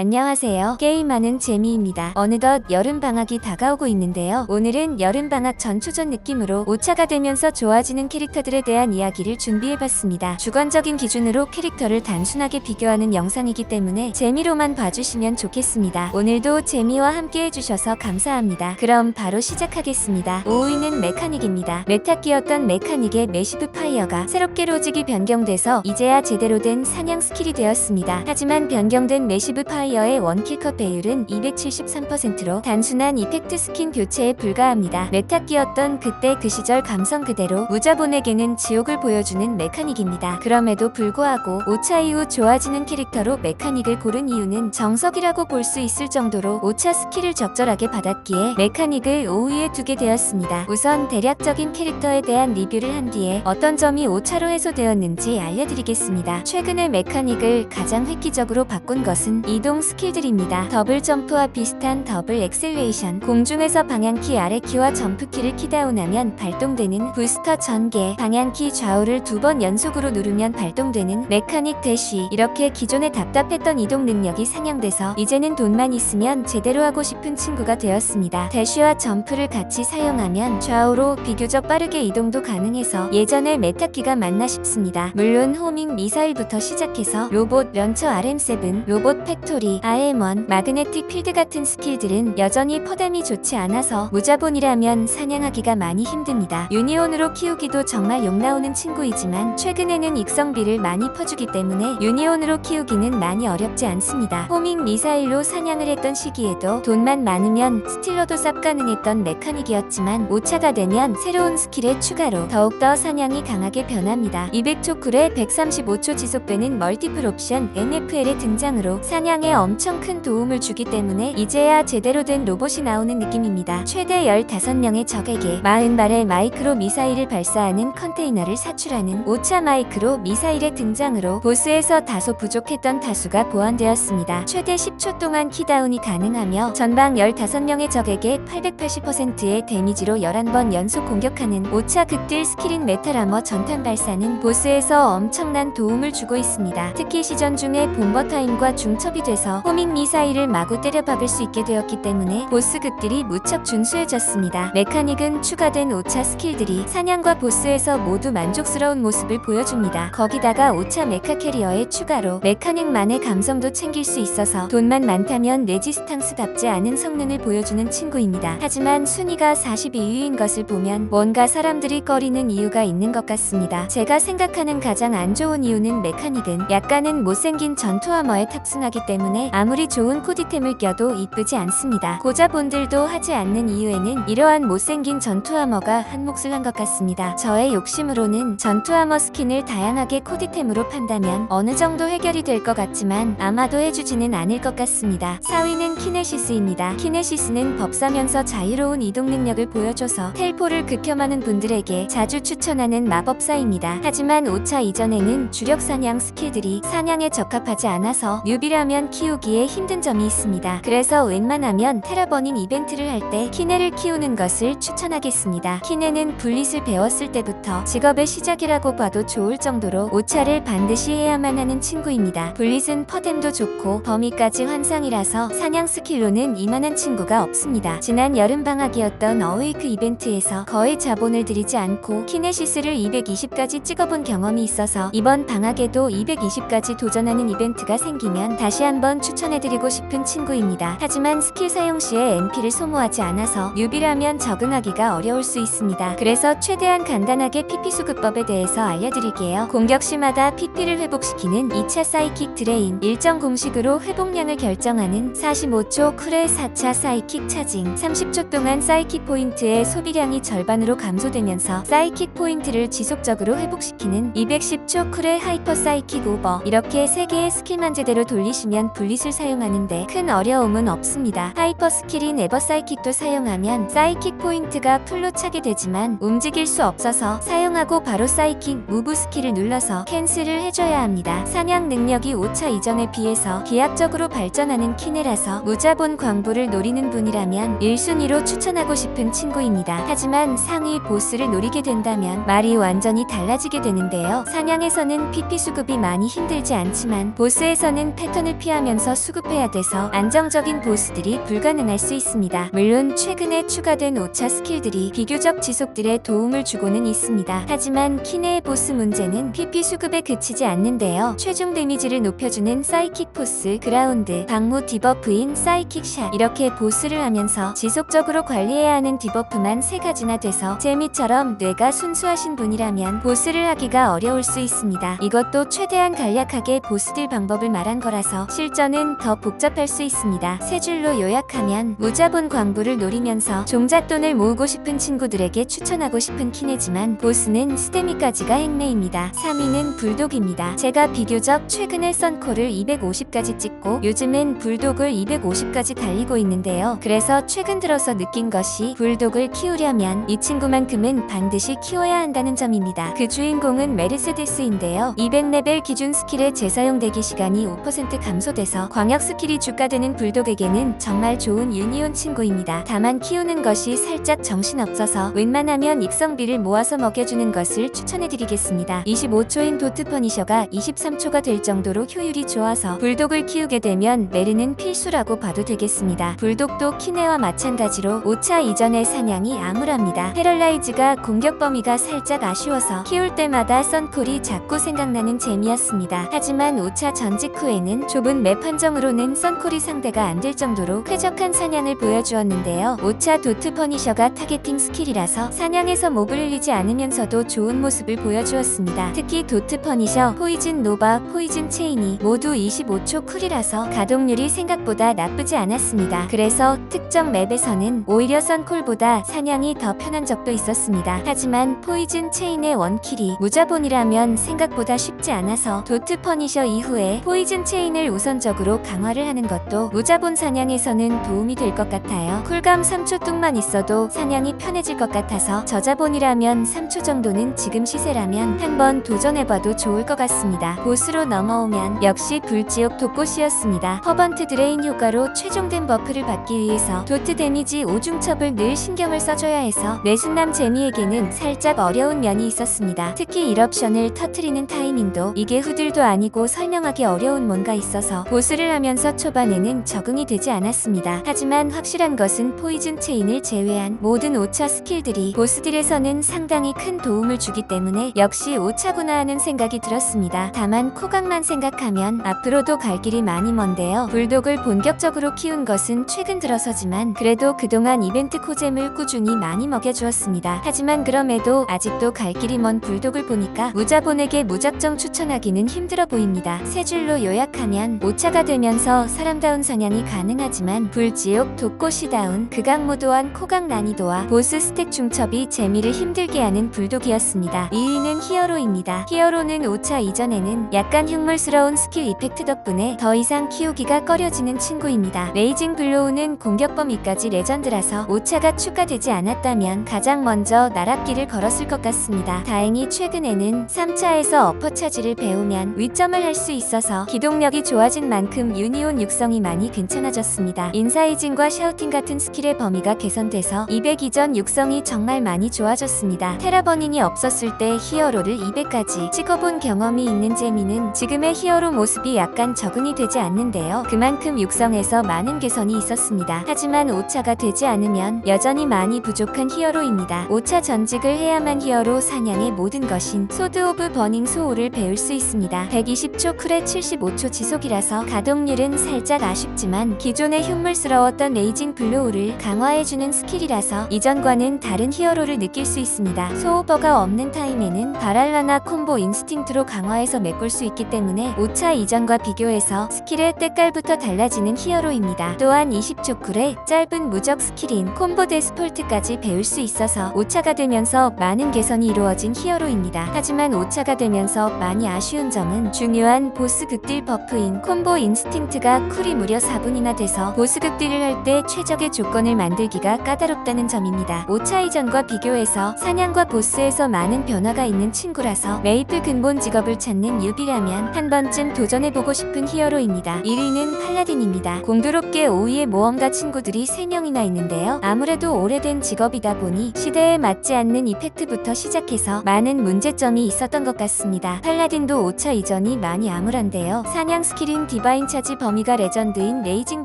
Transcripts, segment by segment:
안녕하세요. 게임하는 재미입니다. 어느덧 여름방학이 다가오고 있는데요. 오늘은 여름방학 전초전 느낌으로 5차가 되면서 좋아지는 캐릭터들에 대한 이야기를 준비해봤습니다. 주관적인 기준으로 캐릭터를 단순하게 비교하는 영상이기 때문에 재미로만 봐주시면 좋겠습니다. 오늘도 재미와 함께 해주셔서 감사합니다. 그럼 바로 시작하겠습니다. 5위는 메카닉입니다. 메타끼였던 메카닉의 매시브 파이어가 새롭게 로직이 변경돼서 이제야 제대로 된 사냥 스킬이 되었습니다. 하지만 변경된 매시브 파이어 의 원킬컷 배율은 273%로 단순한 이펙트 스킨 교체에 불과합니다. 메타끼였던 그때 그 시절 감성 그대로 무자본에게는 지옥을 보여주는 메카닉입니다. 그럼에도 불구하고 5차 이후 좋아지는 캐릭터로 메카닉을 고른 이유는 정석이라고 볼 수 있을 정도로 5차 스킬을 적절하게 받았기에 메카닉을 5위에 두게 되었습니다. 우선 대략적인 캐릭터에 대한 리뷰를 한 뒤에 어떤 점이 5차로 해소되었는지 알려드리겠습니다. 최근에 메카닉을 가장 획기적으로 바꾼 것은 이동 스킬들입니다. 더블 점프와 비슷한 더블 엑셀레이션, 공중에서 방향키 아래키와 점프키를 키다운하면 발동되는 부스터 전개, 방향키 좌우를 두 번 연속으로 누르면 발동되는 메카닉 대쉬 이렇게 기존에 답답했던 이동 능력이 상향돼서 이제는 돈만 있으면 제대로 하고 싶은 친구가 되었습니다. 대쉬와 점프를 같이 사용하면 좌우로 비교적 빠르게 이동도 가능해서 예전에 메타키가 맞나 싶습니다. 물론 호밍 미사일부터 시작해서 로봇 런처 RM7, 로봇 팩토리, RM1, 마그네틱 필드 같은 스킬들은 여전히 퍼담이 좋지 않아서 무자본이라면 사냥하기가 많이 힘듭니다. 유니온으로 키우기도 정말 욕 나오는 친구이지만 최근에는 익성비를 많이 퍼주기 때문에 유니온으로 키우기는 많이 어렵지 않습니다. 호밍 미사일로 사냥을 했던 시기에도 돈만 많으면 스틸러도 쌉 가능했던 메카닉이었지만 5차가 되면 새로운 스킬의 추가로 더욱더 사냥이 강하게 변합니다. 200초 쿨에 135초 지속되는 멀티플 옵션 NFL의 등장으로 사냥 에 엄청 큰 도움을 주기 때문에 이제야 제대로 된 로봇이 나오는 느낌입니다. 최대 15명의 적에게 40발의 마이크로 미사일을 발사하는 컨테이너를 사출하는 5차 마이크로 미사일의 등장으로 보스에서 다소 부족했던 다수가 보완되었습니다. 최대 10초 동안 키다운이 가능하며 전방 15명의 적에게 880%의 데미지로 11번 연속 공격하는 5차 극딜 스킬인 메탈아머 전탄 발사는 보스에서 엄청난 도움을 주고 있습니다. 특히 시전 중에 본버 타임과 중첩이 돼서 호밍 미사일을 마구 때려박을 수 있게 되었기 때문에 보스 극딜이 무척 준수해졌습니다. 메카닉은 추가된 5차 스킬들이 사냥과 보스에서 모두 만족스러운 모습을 보여줍니다. 거기다가 5차 메카 캐리어의 추가로 메카닉만의 감성도 챙길 수 있어서 돈만 많다면 레지스탕스답지 않은 성능을 보여주는 친구입니다. 하지만 순위가 42위인 것을 보면 뭔가 사람들이 꺼리는 이유가 있는 것 같습니다. 제가 생각하는 가장 안 좋은 이유는 메카닉은 약간은 못생긴 전투아머에 탑승하기 때문에 아무리 좋은 코디템을 껴도 이쁘지 않습니다. 고자본들도 하지 않는 이유에는 이러한 못생긴 전투아머가 한 몫을 한 것 같습니다. 저의 욕심으로는 전투아머 스킨을 다양하게 코디템으로 판다면 어느 정도 해결이 될 것 같지만 아마도 해주지는 않을 것 같습니다. 4위는 키네시스입니다. 키네시스는 법사면서 자유로운 이동 능력을 보여줘서 텔포를 극혐하는 분들에게 자주 추천하는 마법사입니다. 하지만 5차 이전에는 주력 사냥 스킬들이 사냥에 적합하지 않아서 뉴비라면 키 우기에 힘든 점이 있습니다. 그래서 웬만하면 테라버닝 이벤트를 할 때 키네를 키우는 것을 추천하겠습니다. 키네는 블릿을 배웠을 때부터 직업의 시작이라고 봐도 좋을 정도로 5차를 반드시 해야만 하는 친구입니다. 블릿은 퍼뎀도 좋고 범위까지 환상이라서 사냥 스킬로는 이만한 친구가 없습니다. 지난 여름 방학이었던 어웨이크 이벤트에서 거의 자본을 들이지 않고 키네시스를 220까지 찍어본 경험이 있어서 이번 방학에도 220까지 도전하는 이벤트가 생기면 다시 한번 추천해드리고 싶은 친구입니다. 하지만 스킬 사용 시에 MP를 소모하지 않아서 뉴비라면 적응하기가 어려울 수 있습니다. 그래서 최대한 간단하게 PP 수급법에 대해서 알려드릴게요. 공격 시마다 PP를 회복시키는 2차 사이킥 드레인 일정 공식으로 회복량을 결정하는 45초 쿨의 4차 사이킥 차징 30초 동안 사이킥 포인트의 소비량이 절반으로 감소되면서 사이킥 포인트를 지속적으로 회복시키는 210초 쿨의 하이퍼 사이킥 오버 이렇게 3개의 스킬만 제대로 돌리시면 블릿을 사용하는데 큰 어려움은 없습니다. 하이퍼 스킬인 에버 사이킥도 사용하면 사이킥 포인트가 풀로 차게 되지만 움직일 수 없어서 사용하고 바로 사이킥 무브 스킬을 눌러서 캔슬을 해줘야 합니다. 사냥 능력이 5차 이전에 비해서 기하적으로 발전하는 키네라서 무자본 광부를 노리는 분이라면 1순위로 추천하고 싶은 친구입니다. 하지만 상위 보스를 노리게 된다면 말이 완전히 달라지게 되는데요. 사냥에서는 PP 수급이 많이 힘들지 않지만 보스에서는 패턴을 피하며 하면서 수급해야 돼서 안정적인 보스들이 불가능할 수 있습니다. 물론 최근에 추가된 5차 스킬들이 비교적 지속들에 도움을 주고는 있습니다. 하지만 키네의 보스 문제는 PP 수급에 그치지 않는데요. 최종 데미지를 높여주는 사이킥 포스, 그라운드, 방무 디버프인 사이킥 샷 이렇게 보스를 하면서 지속적으로 관리해야 하는 디버프만 세 가지나 돼서 재미처럼 뇌가 순수하신 분이라면 보스를 하기가 어려울 수 있습니다. 이것도 최대한 간략하게 보스들 방법을 말한 거라서 실 전은 더 복잡할 수 있습니다. 세 줄로 요약하면 무자본 광부를 노리면서 종잣돈을 모으고 싶은 친구들에게 추천하고 싶은 키네지만 보스는 스테미까지가 행매입니다. 3위는 불독입니다. 제가 비교적 최근에 썬콜을 250까지 찍고 요즘은 불독을 250까지 달리고 있는데요. 그래서 최근 들어서 느낀 것이 불독을 키우려면 이 친구만큼은 반드시 키워야 한다는 점입니다. 그 주인공은 메르세데스인데요. 200레벨 기준 스킬의 재사용 대기 시간이 5% 감소 돼서 광역 스킬이 주가되는 불독에게는 정말 좋은 유니온 친구입니다. 다만 키우는 것이 살짝 정신없어서 웬만하면 익성비를 모아서 먹여주는 것을 추천해드리겠습니다. 25초인 도트 퍼니셔가 23초가 될 정도로 효율이 좋아서 불독을 키우게 되면 메르는 필수라고 봐도 되겠습니다. 불독도 키네와 마찬가지로 5차 이전의 사냥이 암울합니다. 헤럴라이즈가 공격 범위가 살짝 아쉬워서 키울 때마다 썬콜이 자꾸 생각나는 재미였습니다. 하지만 5차 전직 후에는 좁은 맵 판정으로는 썬콜이 상대가 안 될 정도로 쾌적한 사냥을 보여주었는데요. 5차 도트 퍼니셔가 타겟팅 스킬이라서 사냥에서 몹을 흘리지 않으면서도 좋은 모습을 보여주었습니다. 특히 도트 퍼니셔, 포이즌 노바, 포이즌 체인이 모두 25초 쿨이라서 가동률이 생각보다 나쁘지 않았습니다. 그래서 특정 맵에서는 오히려 썬콜보다 사냥이 더 편한 적도 있었습니다. 하지만 포이즌 체인의 원킬이 무자본이라면 생각보다 쉽지 않아서 도트 퍼니셔 이후에 포이즌 체인을 우선 적으로 강화를 하는 것도 무자본 사냥에서는 도움이 될 것 같아요. 쿨감 3초 뚝만 있어도 사냥이 편해질 것 같아서 저자본이라면 3초 정도는 지금 시세라면 한번 도전해봐도 좋을 것 같습니다. 보스로 넘어오면 역시 불지옥 독꽃이었습니다. 퍼번트 드레인 효과로 최종된 버프를 받기 위해서 도트 데미지 오중첩을 늘 신경을 써줘야 해서 내순남 제미에게는 살짝 어려운 면이 있었습니다. 특히 일옵션을 터트리는 타이밍도 이게 후들도 아니고 설명하기 어려운 뭔가 있어서 보스를 하면서 초반에는 적응이 되지 않았습니다. 하지만 확실한 것은 포이즌 체인을 제외한 모든 5차 스킬들이 보스들에서는 상당히 큰 도움을 주기 때문에 역시 5차구나 하는 생각이 들었습니다. 다만 코각만 생각하면 앞으로도 갈 길이 많이 먼데요. 불독을 본격적으로 키운 것은 최근 들어서지만 그래도 그동안 이벤트 코잼을 꾸준히 많이 먹여주었습니다. 하지만 그럼에도 아직도 갈 길이 먼 불독을 보니까 무자본에게 무작정 추천하기는 힘들어 보입니다. 세 줄로 요약하면 5 차가 되면서 사람다운 사냥이 가능하지만 불지옥 독고시다운 극악무 도한 코각 난이도와 보스 스택 중첩이 재미를 힘들게 하는 불독이었습니다. 2위는 히어로입니다. 히어로는 5차 이전에는 약간 흉물스러운 스킬 이펙트 덕분에 더 이상 키우기가 꺼려지는 친구입니다. 레이징 블로우는 공격 범위까지 레전드라서 5차가 추가되지 않았다면 가장 먼저 나락길을 걸었을 것 같습니다. 다행히 최근에는 3차에서 어퍼 차지를 배우면 위점을 할 수 있어서 기동력이 좋아진 만큼 유니온 육성이 많이 괜찮아졌습니다. 인사이징과 샤우팅 같은 스킬의 범위가 개선돼서 200 이전 육성이 정말 많이 좋아졌습니다. 테라버닝이 없었을 때 히어로를 200까지 찍어본 경험이 있는 재미는 지금의 히어로 모습이 약간 적응이 되지 않는데요. 그만큼 육성에서 많은 개선이 있었습니다. 하지만 5차가 되지 않으면 여전히 많이 부족한 히어로입니다. 5차 전직을 해야만 히어로 사냥의 모든 것인 소드 오브 버닝 소울을 배울 수 있습니다. 120초 쿨에 75초 지속이라서 가동률은 살짝 아쉽지만 기존의 흉물스러웠던 레이징 블로우를 강화해주는 스킬이라서 이전과는 다른 히어로를 느낄 수 있습니다. 소오버가 없는 타임에는 바랄라나 콤보 인스팅트로 강화해서 메꿀 수 있기 때문에 5차 이전과 비교해서 스킬의 때깔부터 달라지는 히어로입니다. 또한 20초 쿨에 짧은 무적 스킬인 콤보 데스폴트까지 배울 수 있어서 5차가 되면서 많은 개선이 이루어진 히어로입니다. 하지만 5차가 되면서 많이 아쉬운 점은 중요한 보스 극딜 버프인 콤보 인스팅트가 쿨이 무려 4분이나 돼서 보스 극딜을 할 때 최적의 조건을 만들기가 까다롭다는 점입니다. 5차 이전과 비교해서 사냥과 보스에서 많은 변화가 있는 친구라서 메이플 근본 직업을 찾는 유비라면 한 번쯤 도전해보고 싶은 히어로입니다. 1위는 팔라딘입니다. 공교롭게 5위의 모험가 친구들이 3명이나 있는데요. 아무래도 오래된 직업이다 보니 시대에 맞지 않는 이펙트부터 시작해서 많은 문제점이 있었던 것 같습니다. 팔라딘도 5차 이전이 많이 암울한데요. 사냥 스킬인 디바인 차지 범위가 레전드인 레이징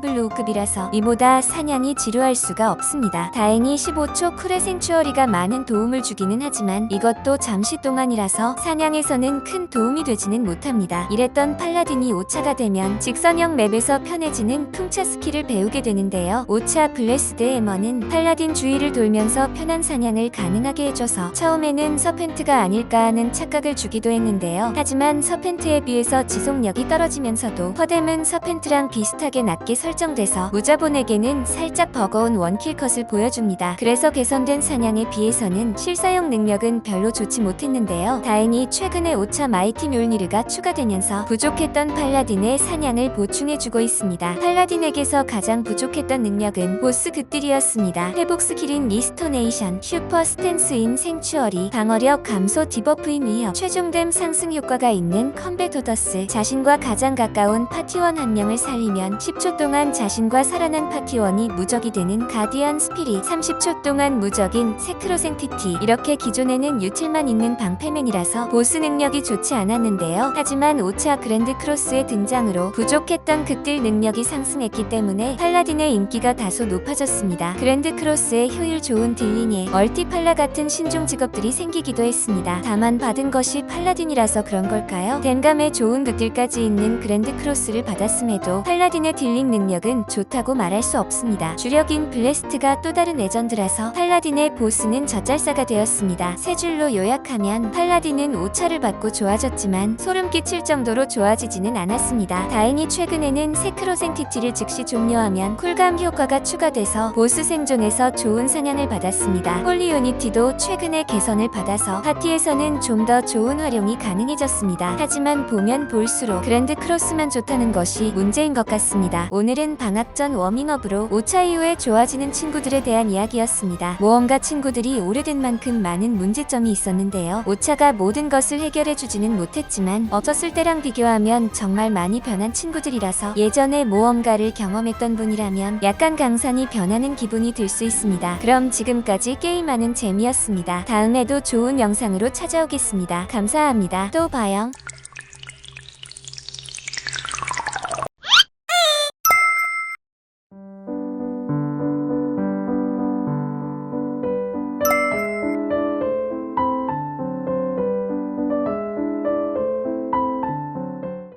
블루급이라서 이보다 사냥이 지루할 수가 없습니다. 다행히 15초 쿨의 생추어리가 많은 도움을 주기는 하지만 이것도 잠시 동안이라서 사냥에서는 큰 도움이 되지는 못합니다. 이랬던 팔라딘이 5차가 되면 직선형 맵에서 편해지는 풍차 스킬을 배우게 되는데요. 5차 블레스드 에머는 팔라딘 주위를 돌면서 편한 사냥을 가능하게 해줘서 처음에는 서펜트가 아닐까 하는 착각을 주기도 했는데요. 하지만 서펜트에 비해서 지속력이 떨어지면서도 퍼뎀은 서펜트랑 비슷하게 낮게 설정돼서 무자본에게는 살짝 버거운 원킬 컷을 보여줍니다. 그래서 개선된 사냥에 비해서는 실사용 능력은 별로 좋지 못했는데요. 다행히 최근에 5차 마이티 뮬니르가 추가되면서 부족했던 팔라딘의 사냥을 보충해주고 있습니다. 팔라딘에게서 가장 부족했던 능력은 보스 극딜이었습니다. 회복 스킬인 리스토네이션, 슈퍼 스탠스인 생추어리, 방어력 감소 디버프인 위협, 최종됨 상승 효과가 있는 컴뱃 오더스, 자신과 가장 가까운 파티원 한 명을 살리면 10초 동안 자신과 살아난 파티원이 무적이 되는 가디언 스피릿, 30초 동안 무적인 세크로생티티, 이렇게 기존에는 유틸만 있는 방패맨이라서 보스 능력이 좋지 않았는데요. 하지만 5차 그랜드 크로스의 등장으로 부족했던 극딜 능력이 상승했기 때문에 팔라딘의 인기가 다소 높아졌습니다. 그랜드 크로스의 효율 좋은 딜링에 멀티팔라 같은 신종 직업들이 생기기도 했습니다. 다만 받은 것이 팔라딘이라서 그런 걸까요? 덴감에 좋은 극딜까지 있는 그랜드 크로스 를 받았음에도 팔라딘의 딜링 능력은 좋다고 말할 수 없습니다. 주력인 블레스트가 또 다른 레전드라서 팔라딘의 보스는 젖잘싸가 되었습니다. 세 줄로 요약하면 팔라딘은 5차를 받고 좋아졌지만 소름 끼칠 정도로 좋아지지는 않았습니다. 다행히 최근에는 세크로생티티를 즉시 종료하면 쿨감 효과가 추가돼서 보스 생존에서 좋은 사냥을 받았습니다. 홀리 유니티도 최근에 개선을 받아서 파티에서는 좀 더 좋은 활용이 가능해졌습니다. 하지만 보면 볼수록 그랜드 크로스만 좋다 는 것이 문제인 것 같습니다. 오늘은 방학 전 워밍업으로 5차 이후에 좋아지는 친구들에 대한 이야기였습니다. 모험가 친구들이 오래된 만큼 많은 문제점이 있었는데요. 5차가 모든 것을 해결해주지는 못했지만 어졌을 때랑 비교하면 정말 많이 변한 친구들이라서 예전에 모험가를 경험했던 분이라면 약간 강산이 변하는 기분이 들 수 있습니다. 그럼 지금까지 게임하는 재미였습니다. 다음에도 좋은 영상으로 찾아오겠습니다. 감사합니다. 또 봐요.